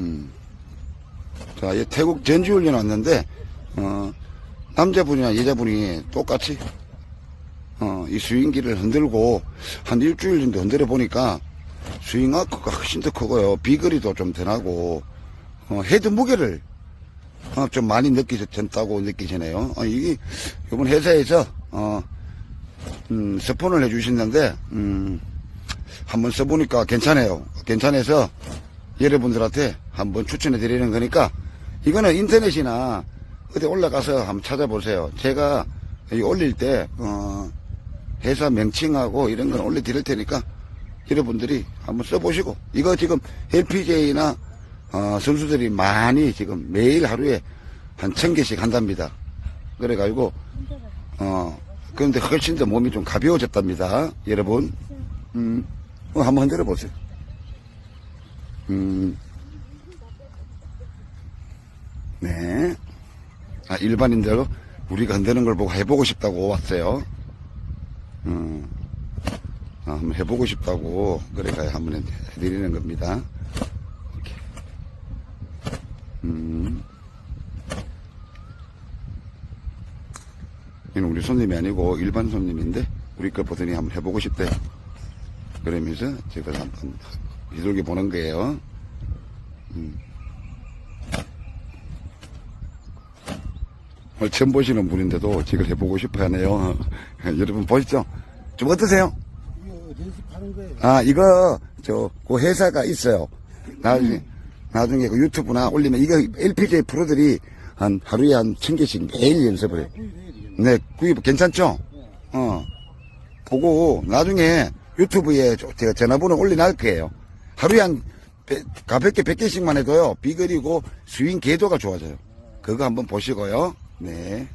음. 자, 이 태국 전지훈련 왔는데, 어, 남자분이나 여자분이 똑같이, 어, 이 스윙기를 흔들고, 한 일주일 정도 흔들어 보니까, 스윙 아크가 훨씬 더 크고요. 비거리도 좀더 나고, 어, 헤드 무게를, 어, 좀 많이 느끼셨다고 느끼시네요. 어, 이게, 이번 회사에서, 어, 음, 스폰을 해주셨는데, 음, 한번 써보니까 괜찮아요. 괜찮아서 여러분들한테 한번 추천해 드리는 거니까 이거는 인터넷이나 어디 올라가서 한번 찾아보세요. 제가 이 올릴 때, 어, 회사 명칭하고 이런 건 올려 드릴 테니까 여러분들이 한번 써보시고 이거 지금 LPGA나 어, 선수들이 많이 지금 매일 하루에 한 천 개씩 한답니다. 그래가지고 어 그런데 훨씬 더 몸이 좀 가벼워졌답니다. 여러분 음 어, 한번 흔들어 보세요. 음 네. 아, 일반인들 우리가 흔드는 걸 보고 해보고 싶다고 왔어요. 음. 아, 한번 해보고 싶다고 그래가 한번 해드리는 겁니다. 이렇게. 음. 이는 우리 손님이 아니고 일반 손님인데 우리 거 보더니 한번 해보고 싶대. 그러면서 제가 한번 휘둘겨 보는 거예요. 음. 오늘 처음 보시는 분인데도 지금 해보고 싶어 하네요. 여러분 보시죠. 좀 어떠세요? 아, 이거, 저, 그 회사가 있어요. 나중에, 나중에 그 유튜브나 올리면, 이거 LPG 프로들이 한 하루에 한 천 개씩 매일 연습을 해요. 네, 구입 괜찮죠? 어. 보고, 나중에 유튜브에 저- 제가 전화번호 올려놓을 거예요. 하루에 한, 배- 가볍게 100개씩만 해도요, 비거리고 스윙 궤도가 좋아져요. 그거 한번 보시고요. 네.